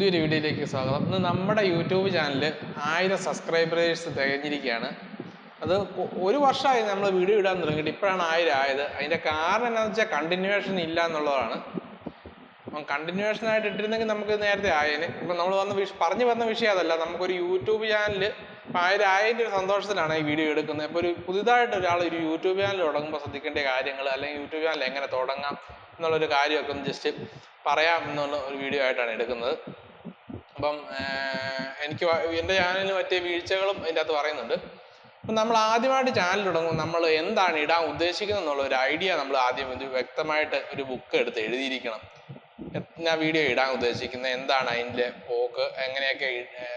പുതിയൊരു വീഡിയോയിലേക്ക് സ്വാഗതം. ഇന്ന് നമ്മുടെ യൂട്യൂബ് ചാനൽ ആയിരം സബ്സ്ക്രൈബേഴ്സ് തികഞ്ഞിരിക്കുകയാണ്. അത് ഒരു വർഷമായി നമ്മൾ വീഡിയോ ഇടാൻ തുടങ്ങിയിട്ട് ഇപ്പോഴാണ് ആയിരം ആയത്. അതിന്റെ കാരണം എന്താണെന്ന് വെച്ചാൽ കണ്ടിന്യൂവേഷൻ ഇല്ല എന്നുള്ളതാണ്. അപ്പം കണ്ടിന്യൂവേഷൻ ആയിട്ട് ഇട്ടിരുന്നെങ്കിൽ നമുക്ക് നേരത്തെ ആയേനെ. ഇപ്പം നമ്മൾ വന്ന പറഞ്ഞു വന്ന വിഷയം അതല്ല. നമുക്കൊരു യൂട്യൂബ് ചാനൽ ഇപ്പം ആയിരം ആയതിന്റെ ഒരു സന്തോഷത്തിലാണ് ഈ വീഡിയോ എടുക്കുന്നത്. ഇപ്പോൾ ഒരു പുതിയതായിട്ട് ഒരാൾ ഒരു യൂട്യൂബ് ചാനൽ തുടങ്ങുമ്പോൾ ശ്രദ്ധിക്കേണ്ട കാര്യങ്ങൾ അല്ലെങ്കിൽ യൂട്യൂബ് ചാനൽ എങ്ങനെ തുടങ്ങാം എന്നുള്ളൊരു കാര്യമൊക്കെ ഒന്ന് ജസ്റ്റ് പറയാം എന്നുള്ള ഒരു വീഡിയോ ആയിട്ടാണ് എടുക്കുന്നത്. അപ്പം എനിക്ക് എന്റെ ചാനലിന് പറ്റിയ വീഴ്ചകളും അതിന്റെ അകത്ത് പറയുന്നുണ്ട്. അപ്പം നമ്മൾ ആദ്യമായിട്ട് ചാനൽ തുടങ്ങുമ്പോൾ നമ്മൾ എന്താണ് ഇടാൻ ഉദ്ദേശിക്കുന്നത് എന്നുള്ള ഒരു ഐഡിയ നമ്മൾ ആദ്യം ഒരു വ്യക്തമായിട്ട് ഒരു ബുക്ക് എടുത്ത് എഴുതിയിരിക്കണം. ഞാൻ വീഡിയോ ഇടാൻ ഉദ്ദേശിക്കുന്നത് എന്താണ് അതിന്റെ പോക്ക് എങ്ങനെയൊക്കെ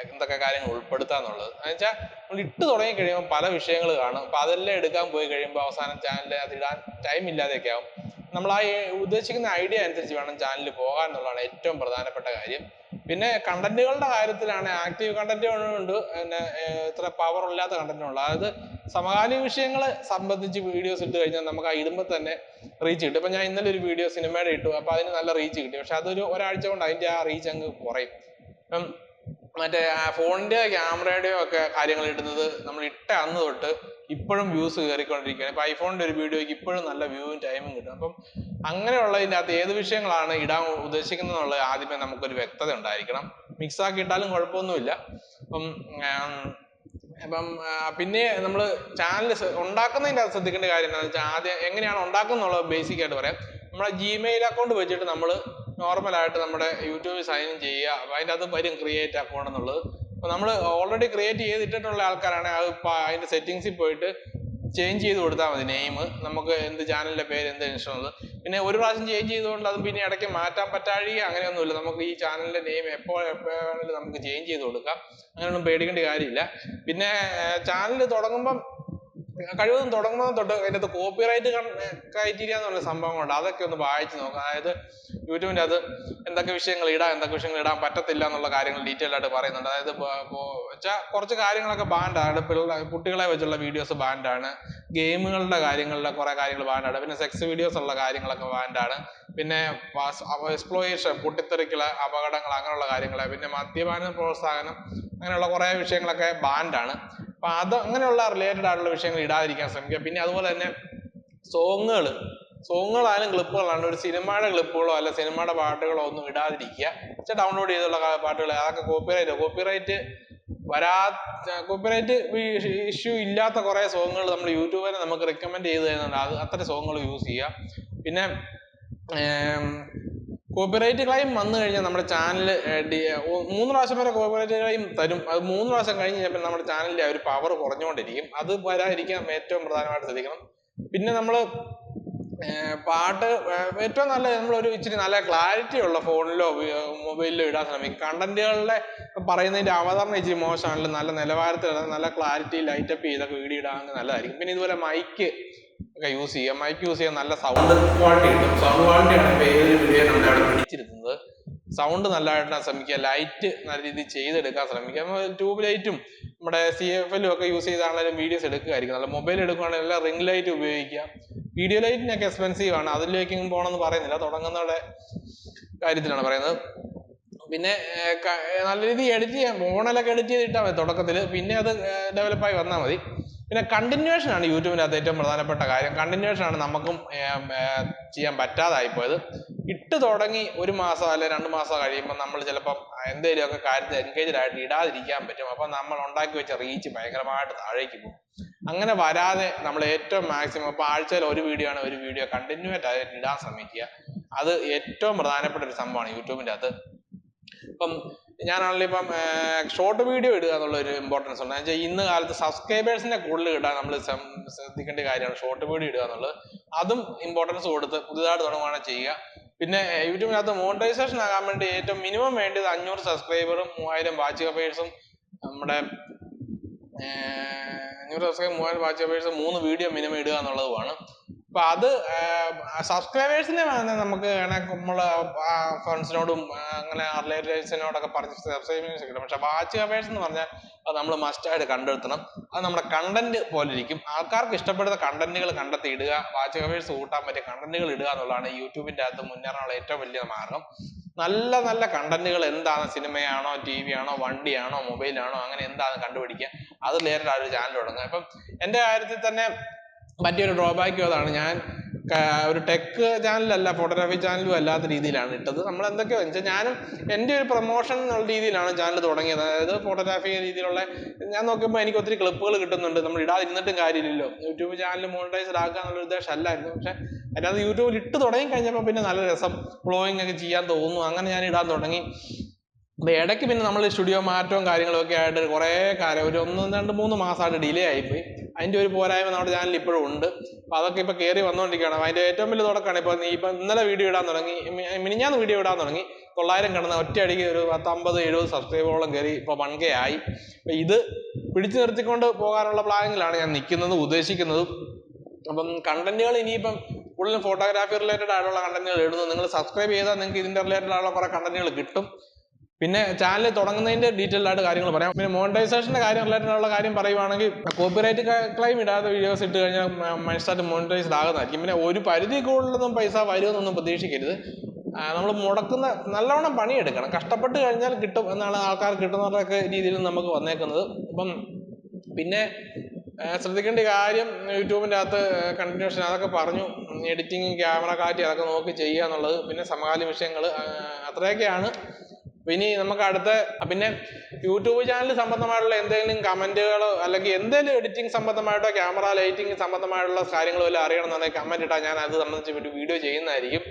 എന്തൊക്കെ കാര്യങ്ങൾ ഉൾപ്പെടുത്തുക എന്നുള്ളത്. എന്നുവെച്ചാൽ നമ്മൾ ഇട്ട് തുടങ്ങി കഴിയുമ്പോൾ പല വിഷയങ്ങൾ കാണും. അപ്പോൾ അതെല്ലാം എടുക്കാൻ പോയി കഴിയുമ്പോൾ അവസാനം ചാനലിൽ അത് ഇടാൻ ടൈം ഇല്ലാതെയൊക്കെ ആവും. നമ്മൾ ആ ഉദ്ദേശിക്കുന്ന ഐഡിയ അനുസരിച്ച് വേണം ചാനലിൽ പോകാൻ എന്നുള്ളതാണ് ഏറ്റവും പ്രധാനപ്പെട്ട കാര്യം. പിന്നെ കണ്ടന്റുകളുടെ കാര്യത്തിലാണ് ആക്റ്റീവ് കണ്ടന്റുകളുണ്ട് പിന്നെ ഇത്ര പവർ ഇല്ലാത്ത കണ്ടന്റ് ഉണ്ട് അതായത് സമകാലിക വിഷയങ്ങളെ സംബന്ധിച്ച് വീഡിയോസ് ഇട്ട് കഴിഞ്ഞാൽ നമുക്ക് ആ ഇടുമ്പോൾ തന്നെ റീച്ച് കിട്ടും. ഇപ്പം ഞാൻ ഇന്നലെ ഒരു വീഡിയോ സിനിമയുടെ ഇട്ടു അപ്പോൾ അതിന് നല്ല റീച്ച് കിട്ടി. പക്ഷെ അതൊരു ഒരാഴ്ച കൊണ്ട് അതിന്റെ ആ റീച്ച് അങ്ങ് കുറയും. ഇപ്പം ആ ഫോണിന്റെ ക്യാമറയുടെയോ ഒക്കെ കാര്യങ്ങൾ ഇടുന്നത് നമ്മൾ ഇട്ട അന്ന് തൊട്ട് ഇപ്പോഴും വ്യൂസ് കയറിക്കൊണ്ടിരിക്കുകയാണ്. ഇപ്പൊ ഐഫോണിന്റെ ഒരു വീഡിയോയ്ക്ക് ഇപ്പോഴും നല്ല വ്യൂവും ടൈമും കിട്ടും. അപ്പം അങ്ങനെയുള്ളതിന്റെ അകത്ത് ഏത് വിഷയങ്ങളാണ് ഇടാൻ ഉദ്ദേശിക്കുന്നത് എന്നുള്ളത് ആദ്യമേ നമുക്കൊരു വ്യക്തത ഉണ്ടായിരിക്കണം. മിക്സ് ആക്കി ഇട്ടാലും കുഴപ്പമൊന്നുമില്ല. അപ്പം അപ്പം പിന്നെ നമ്മൾ ചാനൽ ഉണ്ടാക്കുന്നതിന്റെ അകത്ത് ശ്രദ്ധിക്കേണ്ട കാര്യം എന്താണെന്ന് വെച്ചാൽ ആദ്യം എങ്ങനെയാണ് ഉണ്ടാക്കുന്നുള്ളത് ബേസിക് ആയിട്ട് പറയാം. നമ്മുടെ ജിമെയിൽ അക്കൗണ്ട് വെച്ചിട്ട് നമ്മൾ നോർമലായിട്ട് നമ്മുടെ യൂട്യൂബിൽ സൈൻ ഇൻ ചെയ്യുക. അതിന്റെ അകത്ത് വരും ക്രിയേറ്റ് അക്കൗണ്ട് എന്നുള്ളത്. അപ്പോൾ നമ്മൾ ഓൾറെഡി ക്രിയേറ്റ് ചെയ്തിട്ടുള്ള ആൾക്കാരാണെങ്കിൽ അത് അതിന്റെ സെറ്റിങ്സിൽ പോയിട്ട് ചേഞ്ച് ചെയ്ത് കൊടുത്താൽ മതി. നെയിം നമുക്ക് എന്ത് ചാനലിന്റെ പേര് എന്ത് ഇഷ്ടമുള്ളത് പിന്നെ ഒരു പ്രാവശ്യം ചേഞ്ച് ചെയ്തുകൊണ്ട് അത് പിന്നെ ഇടയ്ക്ക് മാറ്റാൻ പറ്റാഴിക അങ്ങനെയൊന്നുമില്ല. നമുക്ക് ഈ ചാനലിന്റെ നെയിം എപ്പോൾ എപ്പോഴാണെങ്കിലും നമുക്ക് ചേഞ്ച് ചെയ്ത് കൊടുക്കാം. അങ്ങനെയൊന്നും പേടിക്കേണ്ട കാര്യമില്ല. പിന്നെ ചാനൽ തുടങ്ങുമ്പം കഴിവതും തുടങ്ങുന്നത് തൊട്ട് അതിനകത്ത് കോപ്പിറൈറ്റ് ക്രൈറ്റീരിയ എന്ന് പറഞ്ഞ സംഭവങ്ങളുണ്ട്. അതൊക്കെ ഒന്ന് വായിച്ചു നോക്കുക അതായത് യൂട്യൂബിന്റെ അത് എന്തൊക്കെ വിഷയങ്ങൾ ഇടാം എന്തൊക്കെ വിഷയങ്ങൾ ഇടാൻ പറ്റത്തില്ല എന്നുള്ള കാര്യങ്ങൾ ഡീറ്റെയിൽ ആയിട്ട് പറയുന്നുണ്ട്. അതായത് വെച്ചാൽ കുറച്ച് കാര്യങ്ങളൊക്കെ ബാൻഡാണ് പിള്ളേർ കുട്ടികളെ വെച്ചുള്ള വീഡിയോസ് ബാൻഡാണ് ഗെയിമുകളുടെ കാര്യങ്ങളിലെ കുറെ കാര്യങ്ങൾ ബാൻഡാണ് പിന്നെ സെക്സ് വീഡിയോസ് ഉള്ള കാര്യങ്ങളൊക്കെ ബാൻഡാണ് പിന്നെ എക്സ്പ്ലോയേഷൻ പൊട്ടിത്തെറിക്കൽ അപകടങ്ങൾ അങ്ങനെയുള്ള കാര്യങ്ങൾ പിന്നെ മദ്യപാന പ്രോത്സാഹനം അങ്ങനെയുള്ള കുറേ വിഷയങ്ങളൊക്കെ ബാൻഡാണ്. അപ്പൊ അത് അങ്ങനെയുള്ള റിലേറ്റഡ് ആയിട്ടുള്ള വിഷയങ്ങൾ ഇടാതിരിക്കാൻ ശ്രമിക്കുക. പിന്നെ അതുപോലെ തന്നെ സോങ്ങുകൾ സോങ്ങുകളായാലും ക്ലിപ്പുകളാണ്. ഒരു സിനിമയുടെ ക്ലിപ്പുകളോ അല്ല സിനിമയുടെ പാട്ടുകളോ ഒന്നും ഇടാതിരിക്കുക. ഡൗൺലോഡ് ചെയ്തുള്ള പാട്ടുകൾ അതൊക്കെ കോപ്പിറൈറ്റ് കോപ്പിറൈറ്റ് വരാ കോപ്പിറൈറ്റ് ഇഷ്യൂ ഇല്ലാത്ത കുറേ സോങ്ങുകൾ നമ്മൾ യൂട്യൂബിൽ നമുക്ക് റെക്കമെൻഡ് ചെയ്ത് തരുന്നുണ്ട്. അത് അത്തരം സോങ്ങുകൾ യൂസ് ചെയ്യുക പിന്നെ കോപ്പിറൈറ്റ് ക്ലെയിം വന്നു കഴിഞ്ഞാൽ നമ്മുടെ ചാനൽ മൂന്ന് പ്രാവശ്യം വരെ കോപ്പിറൈറ്റ് ക്ലെയിം തരും. അത് മൂന്ന് പ്രാവശ്യം കഴിഞ്ഞ് കഴിഞ്ഞാൽ നമ്മുടെ ചാനലിന്റെ ഒരു പവർ കുറഞ്ഞുകൊണ്ടിരിക്കും. അത് വരാതിരിക്കാൻ ഏറ്റവും പ്രധാനമായിട്ട് ശ്രദ്ധിക്കണം. പിന്നെ നമ്മൾ പാട്ട് ഏറ്റവും നല്ല നമ്മളൊരു ഇച്ചിരി നല്ല ക്ലാരിറ്റി ഉള്ള ഫോണിലോ മൊബൈലിലോ ഇടാൻ ശ്രമിക്കും. കണ്ടന്റുകളുടെ പറയുന്നതിന്റെ അവതരണം ഇച്ചിരി മോശമാണെങ്കിലും നല്ല നിലവാരത്തിൽ നല്ല ക്ലാരിറ്റി ലൈറ്റപ്പ് ചെയ്തൊക്കെ വീഡിയോ ഇടാമെങ്കിൽ നല്ലതായിരിക്കും. പിന്നെ ഇതുപോലെ മൈക്ക് ഒക്കെ യൂസ് ചെയ്യുക. മൈക്ക് യൂസ് ചെയ്യാൻ നല്ല സൗണ്ട് ക്വാളിറ്റി കിട്ടും. സൗണ്ട് ക്വാളിറ്റിയാണ് ഇപ്പോൾ ഏതൊരു വീഡിയോ നമ്മൾ അവിടെ പിടിച്ചിരുത്തുന്നത് സൗണ്ട് നല്ലതായിട്ട് ശ്രമിക്കുക. ലൈറ്റ് നല്ല രീതിയിൽ ചെയ്തെടുക്കാൻ ശ്രമിക്കുക. ട്യൂബ് ലൈറ്റും നമ്മുടെ സി എഫ് എല്ലും ഒക്കെ യൂസ് ചെയ്താണെങ്കിലും വീഡിയോസ് എടുക്കുകയായിരിക്കും. നല്ല മൊബൈൽ എടുക്കുകയാണെങ്കിൽ എല്ലാം റിംഗ് ലൈറ്റ് ഉപയോഗിക്കുക. വീഡിയോ ലൈറ്റിനൊക്കെ എക്സ്പെൻസീവ് ആണ്. അതിലേക്കും പോകണമെന്ന് പറയുന്നില്ല. തുടങ്ങുന്നവരുടെ കാര്യത്തിലാണ് പറയുന്നത്. പിന്നെ നല്ല രീതിയിൽ എഡിറ്റ് ചെയ്യാം. മോണലൊക്കെ എഡിറ്റ് ചെയ്തിട്ടാൽ മതി തുടക്കത്തിൽ പിന്നെ അത് ഡെവലപ്പായി വന്നാൽ മതി. പിന്നെ കണ്ടിന്യൂവേഷൻ ആണ് യൂട്യൂബിന്റെ അകത്ത് ഏറ്റവും പ്രധാനപ്പെട്ട കാര്യം. കണ്ടിന്യൂവേഷൻ ആണ് നമുക്കും ചെയ്യാൻ പറ്റാതായിപ്പോയത് ഇട്ട് തുടങ്ങി ഒരു മാസം അല്ലെ രണ്ട് മാസം കഴിയുമ്പോൾ നമ്മൾ ചിലപ്പം എന്തെങ്കിലുമൊക്കെ കാര്യത്തിൽ എൻഗേജ്ഡ് ആയിട്ട് ഇടാതിരിക്കാൻ പറ്റും. അപ്പം നമ്മൾ ഉണ്ടാക്കി വെച്ച റീച്ച് ഭയങ്കരമായിട്ട് താഴേക്ക് പോകും. അങ്ങനെ വരാതെ നമ്മൾ ഏറ്റവും മാക്സിമം ഇപ്പോൾ ആഴ്ചയിൽ ഒരു വീഡിയോ ആണ് ഒരു വീഡിയോ കണ്ടിന്യൂ ആയിട്ട് ഇടാൻ ശ്രമിക്കുക. അത് ഏറ്റവും പ്രധാനപ്പെട്ട ഒരു സംഭവമാണ് യൂട്യൂബിന്റെ അകത്ത് ഇപ്പം ഞാനാണല്ലോ ഇപ്പം ഷോർട്ട് വീഡിയോ ഇടുക എന്നുള്ള ഒരു ഇമ്പോർട്ടൻസ് ഉണ്ട്. എന്ന് വെച്ചാൽ ഇന്ന് കാലത്ത് സബ്സ്ക്രൈബേഴ്സിനെ കൂടുതൽ കിട്ടാൻ നമ്മൾ ശ്രദ്ധിക്കേണ്ട കാര്യമാണ് ഷോർട്ട് വീഡിയോ ഇടുക എന്നുള്ളത്. അതും ഇമ്പോർട്ടൻസ് കൊടുത്ത് പുതുതായിട്ട് തുടങ്ങുകയാണ് ചെയ്യുക. പിന്നെ യൂട്യൂബിനകത്ത് മോണിറ്റൈസേഷൻ ആകാൻ വേണ്ടി ഏറ്റവും മിനിമം വേണ്ടത് അഞ്ഞൂറ് സബ്സ്ക്രൈബറും മൂവായിരം വാച്ച് കപ്പേഴ്സും നമ്മുടെ അഞ്ഞൂറ് സബ്സ്ക്രൈബ് മൂവായിരം വാച്ച് കപ്പേഴ്സ് മൂന്ന് വീഡിയോ മിനിമം ഇടുക എന്നുള്ളതുമാണ്. അപ്പൊ അത് സബ്സ്ക്രൈബേഴ്സിനെ നമുക്ക് നമ്മൾ ഫ്രണ്ട്സിനോടും അങ്ങനെ റിലേറ്റീവ്സിനോടൊക്കെ പറഞ്ഞ് സബ്സ്ക്രൈബേഴ്സ് കിട്ടും. പക്ഷെ വാച്ച് അവേഴ്സ് എന്ന് പറഞ്ഞാൽ അത് നമ്മൾ മസ്റ്റായിട്ട് കണ്ടെത്തണം. അത് നമ്മുടെ കണ്ടന്റ് പോലെ ഇരിക്കും. ആൾക്കാർക്ക് ഇഷ്ടപ്പെടുന്ന കണ്ടന്റുകൾ കണ്ടെത്തി ഇടുക വാച്ച് അവേഴ്സ് കൂട്ടാൻ പറ്റിയ കണ്ടന്റുകൾ ഇടുക എന്നുള്ളതാണ് യൂട്യൂബിന്റെ അകത്ത് മുന്നേറാനുള്ള ഏറ്റവും വലിയ മാർഗം. നല്ല നല്ല കണ്ടന്റുകൾ എന്താണ് സിനിമയാണോ ടി വി ആണോ വണ്ടിയാണോ മൊബൈലാണോ അങ്ങനെ എന്താണ് കണ്ടുപിടിക്കുക അത് നേരിട്ട് ആ ഒരു ചാനൽ തുടങ്ങുക. ഇപ്പം എന്റെ കാര്യത്തിൽ തന്നെ പറ്റിയൊരു ഡ്രോബാക്കും അതാണ്. ഞാൻ ഒരു ടെക് ചാനലല്ല ഫോട്ടോഗ്രാഫി ചാനലും അല്ലാത്ത രീതിയിലാണ് ഇട്ടത്. നമ്മൾ എന്തൊക്കെയോ വെച്ചാൽ ഞാനും എന്റെ ഒരു പ്രൊമോഷൻ എന്നുള്ള രീതിയിലാണ് ചാനൽ തുടങ്ങിയത്. അതായത് ഫോട്ടോഗ്രാഫി രീതിയിലുള്ള ഞാൻ നോക്കുമ്പോൾ എനിക്ക് ഒത്തിരി ക്ലിപ്പുകൾ കിട്ടുന്നുണ്ട്. നമ്മൾ ഇടാതിരുന്നിട്ടും കാര്യമില്ലല്ലോ. യൂട്യൂബ് ചാനൽ മോണിറ്റൈസ്ഡ് ആക്കുക എന്നുള്ള ഉദ്ദേശം അല്ലായിരുന്നു പക്ഷെ അല്ലാതെ യൂട്യൂബിൽ ഇട്ട് തുടങ്ങി കഴിഞ്ഞപ്പോൾ പിന്നെ നല്ല രസം ഫ്ലോയിങ് ഒക്കെ ചെയ്യാൻ തോന്നുന്നു. അങ്ങനെ ഞാൻ ഇടാൻ തുടങ്ങി. അപ്പൊ ഇടയ്ക്ക് പിന്നെ നമ്മൾ സ്റ്റുഡിയോ മാറ്റവും കാര്യങ്ങളും ഒക്കെ ആയിട്ട് കുറേ കാലം ഒരു ഒന്ന് രണ്ട് മൂന്ന് മാസമായിട്ട് ഡിലേ ആയിപ്പോയി. അതിന്റെ ഒരു പോരായ്മ നമ്മുടെ ചാനലിൽ ഇപ്പോഴും ഉണ്ട്. അപ്പോൾ അതൊക്കെ ഇപ്പൊ കയറി വന്നുകൊണ്ടിരിക്കുകയാണ് അതിന്റെ ഏറ്റവും വലിയ തുടക്കമാണ് ഇപ്പൊ നീ ഇപ്പൊ ഇന്നലെ വീഡിയോ ഇടാൻ തുടങ്ങി. മിനിഞ്ഞാന്ന് വീഡിയോ ഇടാൻ തുടങ്ങി. തൊള്ളായിരം കിടന്ന ഒറ്റയടിക്ക് ഒരു പത്തമ്പത് എഴുപത് സബ്സ്ക്രൈബറോളം കയറി ഇപ്പൊ വൺ കെ ആയി. അപ്പൊ ഇത് പിടിച്ചു നിർത്തിക്കൊണ്ട് പോകാനുള്ള പ്ലാനിങ്ങിലാണ് ഞാൻ നിൽക്കുന്നതും ഉദ്ദേശിക്കുന്നതും. അപ്പം കണ്ടന്റുകൾ ഇനിയിപ്പം കൂടുതലും ഫോട്ടോഗ്രാഫി റിലേറ്റഡ് ആയിട്ടുള്ള കണ്ടന്റുകൾ ഇടുന്നു. നിങ്ങൾ സബ്സ്ക്രൈബ് ചെയ്താൽ നിങ്ങൾക്ക് ഇതിന്റെ റിലേറ്റഡ് ആയിട്ടുള്ള കുറെ കണ്ടന്റുകൾ കിട്ടും. പിന്നെ ചാനൽ തുടങ്ങുന്നതിന്റെ ഡീറ്റെയിൽഡ് ആയിട്ട് കാര്യങ്ങൾ പറയാം. പിന്നെ മോണിറ്റൈസേഷന്റെ കാര്യം റിലേറ്റഡ് ഉള്ള കാര്യം പറയുവാണെങ്കിൽ കോപ്പിറൈറ്റ് ക്ലെയിം ഇടാതെ വീഡിയോസ് ഇട്ട് കഴിഞ്ഞാൽ മനുഷ്യരായിട്ട് മോണിറ്റൈസ്ഡ് ആകുന്നതായിരിക്കും. പിന്നെ ഒരു പരിധി കൂടുതലൊന്നും പൈസ വരുമെന്നൊന്നും പ്രതീക്ഷിക്കരുത്. നമ്മൾ മുടക്കുന്ന നല്ലവണ്ണം പണിയെടുക്കണം. കഷ്ടപ്പെട്ട് കഴിഞ്ഞാൽ കിട്ടും എന്നാണ് ആൾക്കാർ കിട്ടുന്നവരുടെയൊക്കെ രീതിയിൽ നമുക്ക് വന്നേക്കുന്നത്. അപ്പം പിന്നെ ശ്രദ്ധിക്കേണ്ട കാര്യം യൂട്യൂബിന്റെ അകത്ത് കണ്ടിന്യൂഷൻ അതൊക്കെ പറഞ്ഞു. എഡിറ്റിംഗ് ക്യാമറ കാറ്റി അതൊക്കെ നോക്കി ചെയ്യുക എന്നുള്ളത്. പിന്നെ സമകാലീന വിഷയങ്ങൾ അത്രയൊക്കെയാണ്. ഇനി നമുക്ക് അടുത്ത പിന്നെ യൂട്യൂബ് ചാനൽ സംബന്ധമായിട്ടുള്ള എന്തെങ്കിലും കമന്റുകളോ അല്ലെങ്കിൽ എന്തെങ്കിലും എഡിറ്റിംഗ് സംബന്ധമായിട്ടോ ക്യാമറ ലൈറ്റിംഗ് സംബന്ധമായിട്ടുള്ള കാര്യങ്ങളോ എല്ലാം അറിയണമെന്നുണ്ടെങ്കിൽ കമന്റ് ഇട്ടാൽ ഞാൻ അത് സംബന്ധിച്ച് ഒരു വീഡിയോ ചെയ്യുന്നതായിരിക്കും.